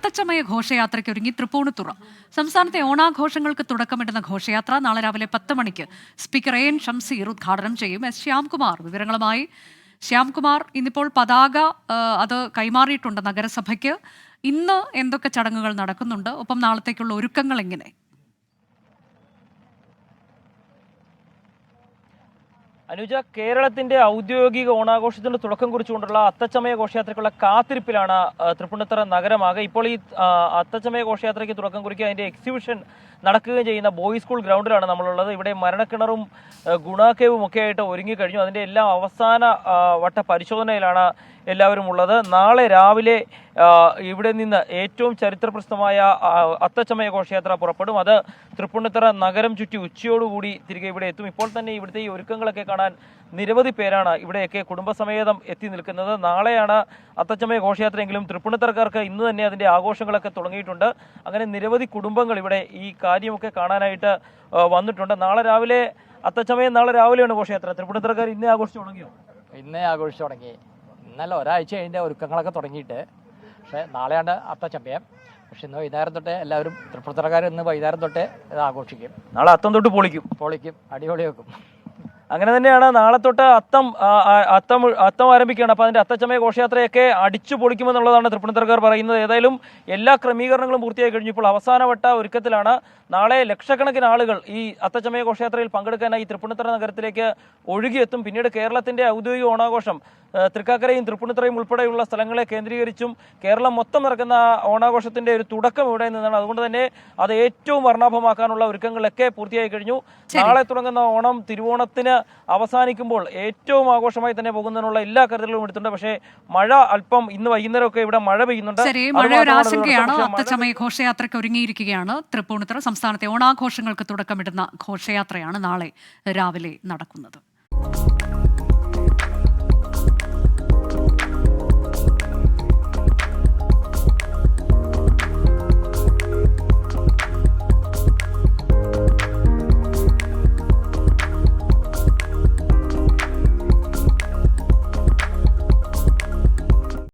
അത്തച്ചമയ ഘോഷയാത്രയ്ക്ക് ഒരുങ്ങി തൃപ്പൂണിത്തുറ. സംസ്ഥാനത്തെ ഓണാഘോഷങ്ങൾക്ക് തുടക്കമിടുന്ന ഘോഷയാത്ര നാളെ രാവിലെ പത്ത് മണിക്ക് സ്പീക്കർ എ എൻ ഷംസീർ ഉദ്ഘാടനം ചെയ്യും. എസ് ശ്യാംകുമാർ വിവരങ്ങളുമായി. ശ്യാംകുമാർ ഇന്നിപ്പോൾ പതാക അത് കൈമാറിയിട്ടുണ്ട് നഗരസഭയ്ക്ക്. ഇന്ന് എന്തൊക്കെ ചടങ്ങുകൾ നടക്കുന്നുണ്ട്? ഒപ്പം നാളത്തേക്കുള്ള ഒരുക്കങ്ങൾ എങ്ങനെ? അനുജ കേരളത്തിന്റെ ഔദ്യോഗിക ഓണാഘോഷത്തിന്റെ തുടക്കം കുറിച്ചുകൊണ്ടുള്ള അത്തച്ചമയ ഘോഷയാത്രയ്ക്കുള്ള കാത്തിരിപ്പിലാണ് തൃപ്പൂണിത്തറ നഗരമാകെ. ഇപ്പോൾ ഈ അത്തച്ചമയ ഘോഷയാത്രയ്ക്ക് തുടക്കം കുറിക്കുക അതിന്റെ എക്സിബിഷൻ നടക്കുകയും ചെയ്യുന്ന ബോയ്സ് സ്കൂൾ ഗ്രൗണ്ടിലാണ് നമ്മളുള്ളത്. ഇവിടെ മരണക്കിണറും ഗുണാക്കേവും ഒക്കെ ആയിട്ട് ഒരുങ്ങി കഴിഞ്ഞു. അതിന്റെ എല്ലാം അവസാന വട്ട പരിശോധനയിലാണ് എല്ലാവരും ഉള്ളത്. നാളെ രാവിലെ ഇവിടെ നിന്ന് ഏറ്റവും ചരിത്രപ്രസിദ്ധമായ അത്തച്ചമയ ഘോഷയാത്ര പുറപ്പെടും. അത് തൃപ്പുണ്ണിത്തറ നഗരം ചുറ്റി ഉച്ചയോടുകൂടി തിരികെ ഇവിടെ എത്തും. ഇപ്പോൾ തന്നെ ഇവിടുത്തെ ഈ ഒരുക്കങ്ങളൊക്കെ കാണാൻ നിരവധി പേരാണ് ഇവിടെയൊക്കെ കുടുംബസമേതം എത്തി നിൽക്കുന്നത്. നാളെയാണ് അത്തച്ചമയ ഘോഷയാത്രയെങ്കിലും തൃപ്പൂണിത്തറക്കാർക്ക് ഇന്ന് തന്നെ അതിന്റെ ആഘോഷങ്ങളൊക്കെ തുടങ്ങിയിട്ടുണ്ട്. അങ്ങനെ നിരവധി കുടുംബങ്ങൾ ഇവിടെ ഈ കാര്യമൊക്കെ കാണാനായിട്ട് വന്നിട്ടുണ്ട്. നാളെ രാവിലെ അത്തച്ചമയം നാളെ രാവിലെയാണ് ഘോഷയാത്ര. തൃപ്പൂണിത്തറക്കാർ ഇന്നേ ആഘോഷിച്ചു തുടങ്ങിയോ? ഇന്നേ ആഘോഷിച്ചു തുടങ്ങി. ഇന്നലെ ഒരാഴ്ച അതിന്റെ ഒരുക്കങ്ങളൊക്കെ തുടങ്ങിയിട്ട്. പക്ഷേ നാളെയാണ് അത്തച്ചമയം പക്ഷെ ഇന്ന് വൈകുന്നേരം തൊട്ട് എല്ലാവരും തൃപ്പൂർത്തറക്കാരും ഇന്ന് വൈകുന്നേരം തൊട്ടേ ഇത് ആഘോഷിക്കും. നാളെ അത്തം തൊട്ട് പൊളിക്കും. പൊളിക്കും. അടിപൊളി വെക്കും. അങ്ങനെ തന്നെയാണ് നാളെ തൊട്ട് അത്തം അത്തം അത്തം ആരംഭിക്കുകയാണ്. അപ്പോൾ അതിന്റെ അത്തച്ചമയ ഘോഷയാത്രയൊക്കെ അടിച്ചു പൊളിക്കുമെന്നുള്ളതാണ് തൃപ്പൂണിത്തറക്കാർ പറയുന്നത്. ഏതായാലും എല്ലാ ക്രമീകരണങ്ങളും പൂർത്തിയായി കഴിഞ്ഞു. ഇപ്പോൾ അവസാനവട്ട ഒരുക്കത്തിലാണ് നാളെ ലക്ഷക്കണക്കിന് ആളുകൾ ഈ അത്തച്ചമയ ഘോഷയാത്രയിൽ പങ്കെടുക്കാനായി തൃപ്പൂണിത്തറ നഗരത്തിലേക്ക് ഒഴുകിയെത്തും. പിന്നീട് കേരളത്തിന്റെ ഔദ്യോഗിക ഓണാഘോഷം തൃക്കാക്കരയും തൃപ്പൂണിത്തറയും ഉൾപ്പെടെയുള്ള സ്ഥലങ്ങളെ കേന്ദ്രീകരിച്ചും കേരളം മൊത്തം നടക്കുന്ന ഓണാഘോഷത്തിന്റെ ഒരു തുടക്കം ഇവിടെ നിന്നാണ്. അതുകൊണ്ട് തന്നെ അത് ഏറ്റവും വർണാഭമാക്കാനുള്ള ഒരുക്കങ്ങളൊക്കെ പൂർത്തിയായി കഴിഞ്ഞു. നാളെ തുടങ്ങുന്ന ഓണം തിരുവോണത്തിന് അവസാനിക്കുമ്പോൾ ഏറ്റവും ആഘോഷമായി തന്നെ പോകുന്നതിനുള്ള എല്ലാ കരുതലുകളും എടുത്തിട്ടുണ്ട്. പക്ഷേ മഴ അല്പം ഇന്ന് വൈകുന്നേരമൊക്കെ ഇവിടെ മഴ പെയ്യുന്നുണ്ട്. ആശങ്കയാണ് അത്തച്ചമയ ഘോഷയാത്രയ്ക്ക് ഒരുങ്ങിയിരിക്കുകയാണ് തൃപ്പൂണിത്തുറ. സംസ്ഥാനത്തെ ഓണാഘോഷങ്ങൾക്ക് തുടക്കമിടുന്ന ഘോഷയാത്രയാണ് നാളെ രാവിലെ നടക്കുന്നത്.